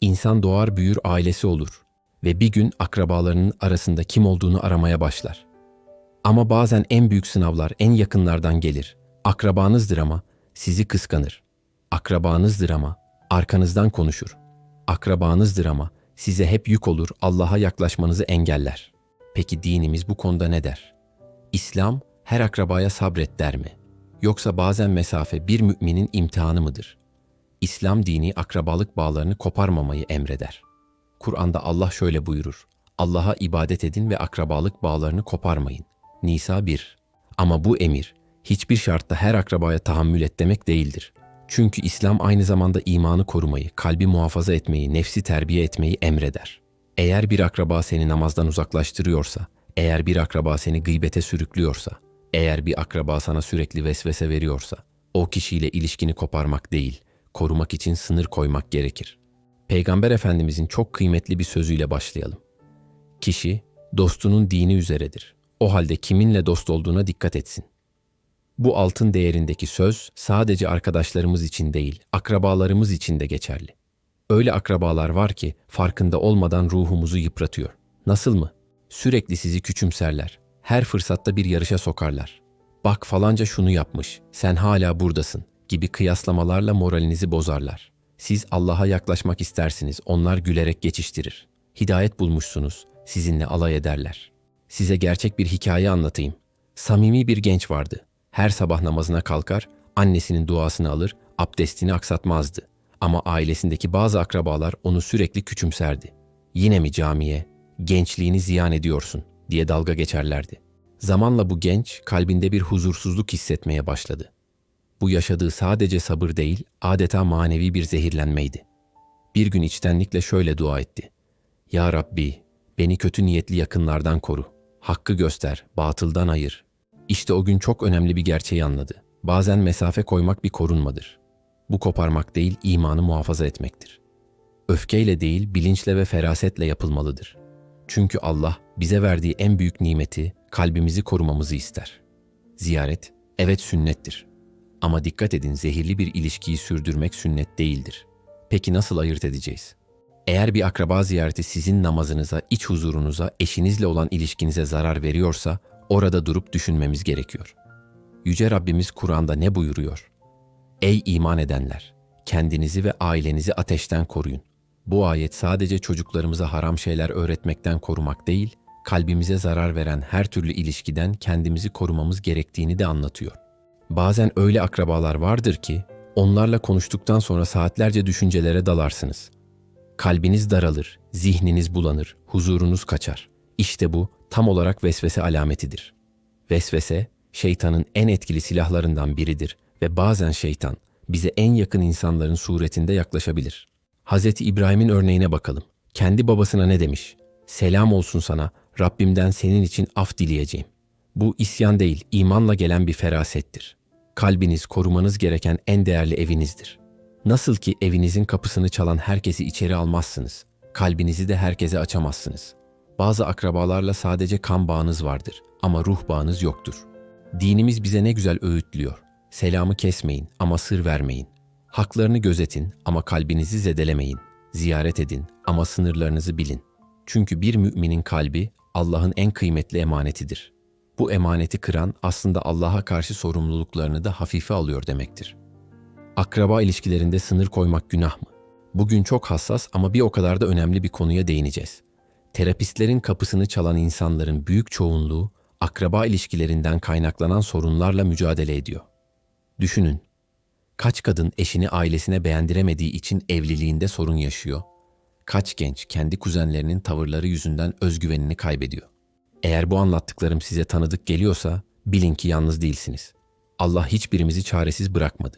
İnsan doğar büyür ailesi olur ve bir gün akrabalarının arasında kim olduğunu aramaya başlar. Ama bazen en büyük sınavlar en yakınlardan gelir. Akrabanızdır ama sizi kıskanır. Akrabanızdır ama arkanızdan konuşur. Akrabanızdır ama size hep yük olur, Allah'a yaklaşmanızı engeller. Peki dinimiz bu konuda ne der? İslam her akrabaya sabret der mi? Yoksa bazen mesafe bir müminin imtihanı mıdır? İslam dini akrabalık bağlarını koparmamayı emreder. Kur'an'da Allah şöyle buyurur. Allah'a ibadet edin ve akrabalık bağlarını koparmayın. Nisa 1. Ama bu emir hiçbir şartta her akrabaya tahammül et demek değildir. Çünkü İslam aynı zamanda imanı korumayı, kalbi muhafaza etmeyi, nefsi terbiye etmeyi emreder. Eğer bir akraba seni namazdan uzaklaştırıyorsa, eğer bir akraba seni gıybete sürüklüyorsa, eğer bir akraba sana sürekli vesvese veriyorsa, o kişiyle ilişkini koparmak değil, korumak için sınır koymak gerekir. Peygamber Efendimizin çok kıymetli bir sözüyle başlayalım. Kişi dostunun dini üzeredir. O halde kiminle dost olduğuna dikkat etsin. Bu altın değerindeki söz sadece arkadaşlarımız için değil, akrabalarımız için de geçerli. Öyle akrabalar var ki farkında olmadan ruhumuzu yıpratıyor. Nasıl mı? Sürekli sizi küçümserler. Her fırsatta bir yarışa sokarlar. Bak falanca şunu yapmış, sen hala buradasın gibi kıyaslamalarla moralinizi bozarlar. Siz Allah'a yaklaşmak istersiniz, onlar gülerek geçiştirir. Hidayet bulmuşsunuz, sizinle alay ederler. Size gerçek bir hikaye anlatayım. Samimi bir genç vardı. Her sabah namazına kalkar, annesinin duasını alır, abdestini aksatmazdı. Ama ailesindeki bazı akrabalar onu sürekli küçümserdi. Yine mi camiye? Gençliğini ziyan ediyorsun diye dalga geçerlerdi. Zamanla bu genç kalbinde bir huzursuzluk hissetmeye başladı. Bu yaşadığı sadece sabır değil, adeta manevi bir zehirlenmeydi. Bir gün içtenlikle şöyle dua etti. Ya Rabbi, beni kötü niyetli yakınlardan koru. Hakkı göster, batıldan ayır. İşte o gün çok önemli bir gerçeği anladı. Bazen mesafe koymak bir korunmadır. Bu koparmak değil, imanı muhafaza etmektir. Öfkeyle değil, bilinçle ve ferasetle yapılmalıdır. Çünkü Allah bize verdiği en büyük nimeti kalbimizi korumamızı ister. Ziyaret, evet sünnettir. Ama dikkat edin zehirli bir ilişkiyi sürdürmek sünnet değildir. Peki nasıl ayırt edeceğiz? Eğer bir akraba ziyareti sizin namazınıza, iç huzurunuza, eşinizle olan ilişkinize zarar veriyorsa orada durup düşünmemiz gerekiyor. Yüce Rabbimiz Kur'an'da ne buyuruyor? Ey iman edenler! Kendinizi ve ailenizi ateşten koruyun. Bu ayet sadece çocuklarımıza haram şeyler öğretmekten korumak değil, kalbimize zarar veren her türlü ilişkiden kendimizi korumamız gerektiğini de anlatıyor. Bazen öyle akrabalar vardır ki onlarla konuştuktan sonra saatlerce düşüncelere dalarsınız. Kalbiniz daralır, zihniniz bulanır, huzurunuz kaçar. İşte bu tam olarak vesvese alametidir. Vesvese şeytanın en etkili silahlarından biridir ve bazen şeytan bize en yakın insanların suretinde yaklaşabilir. Hz. İbrahim'in örneğine bakalım. Kendi babasına ne demiş? Selam olsun sana, Rabbimden senin için af dileyeceğim. Bu isyan değil, imanla gelen bir ferasettir. Kalbiniz korumanız gereken en değerli evinizdir. Nasıl ki evinizin kapısını çalan herkesi içeri almazsınız, kalbinizi de herkese açamazsınız. Bazı akrabalarla sadece kan bağınız vardır ama ruh bağınız yoktur. Dinimiz bize ne güzel öğütlüyor. Selamı kesmeyin ama sır vermeyin. Haklarını gözetin ama kalbinizi zedelemeyin. Ziyaret edin ama sınırlarınızı bilin. Çünkü bir müminin kalbi Allah'ın en kıymetli emanetidir. Bu emaneti kıran aslında Allah'a karşı sorumluluklarını da hafife alıyor demektir. Akraba ilişkilerinde sınır koymak günah mı? Bugün çok hassas ama bir o kadar da önemli bir konuya değineceğiz. Terapistlerin kapısını çalan insanların büyük çoğunluğu akraba ilişkilerinden kaynaklanan sorunlarla mücadele ediyor. Düşünün, kaç kadın eşini ailesine beğendiremediği için evliliğinde sorun yaşıyor? Kaç genç kendi kuzenlerinin tavırları yüzünden özgüvenini kaybediyor? Eğer bu anlattıklarım size tanıdık geliyorsa bilin ki yalnız değilsiniz. Allah hiçbirimizi çaresiz bırakmadı.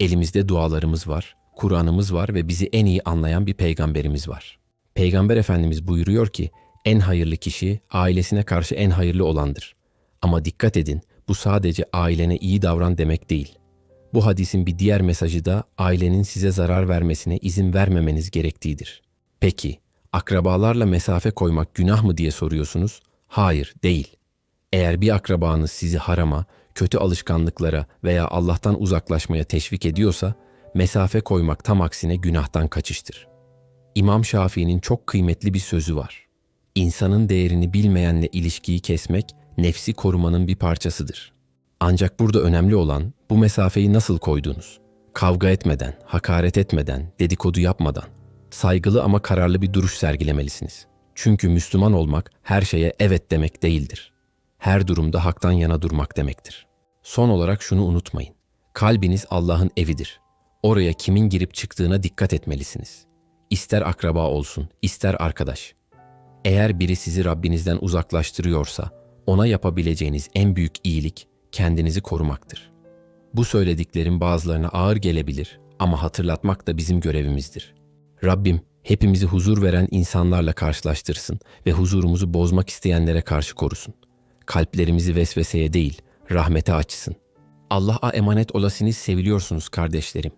Elimizde dualarımız var, Kur'an'ımız var ve bizi en iyi anlayan bir peygamberimiz var. Peygamber Efendimiz buyuruyor ki en hayırlı kişi ailesine karşı en hayırlı olandır. Ama dikkat edin bu sadece ailene iyi davran demek değil. Bu hadisin bir diğer mesajı da ailenin size zarar vermesine izin vermemeniz gerektiğidir. Peki, akrabalarla mesafe koymak günah mı diye soruyorsunuz? Hayır, değil. Eğer bir akrabanız sizi harama, kötü alışkanlıklara veya Allah'tan uzaklaşmaya teşvik ediyorsa, mesafe koymak tam aksine günahtan kaçıştır. İmam Şafii'nin çok kıymetli bir sözü var. İnsanın değerini bilmeyenle ilişkiyi kesmek, nefsi korumanın bir parçasıdır. Ancak burada önemli olan bu mesafeyi nasıl koyduğunuz. Kavga etmeden, hakaret etmeden, dedikodu yapmadan, saygılı ama kararlı bir duruş sergilemelisiniz. Çünkü Müslüman olmak her şeye evet demek değildir. Her durumda haktan yana durmak demektir. Son olarak şunu unutmayın. Kalbiniz Allah'ın evidir. Oraya kimin girip çıktığına dikkat etmelisiniz. İster akraba olsun, ister arkadaş. Eğer biri sizi Rabbinizden uzaklaştırıyorsa, ona yapabileceğiniz en büyük iyilik kendinizi korumaktır. Bu söylediklerim bazılarına ağır gelebilir ama hatırlatmak da bizim görevimizdir. Rabbim hepimizi huzur veren insanlarla karşılaştırsın ve huzurumuzu bozmak isteyenlere karşı korusun. Kalplerimizi vesveseye değil, rahmete açsın. Allah'a emanet olasınız seviliyorsunuz kardeşlerim.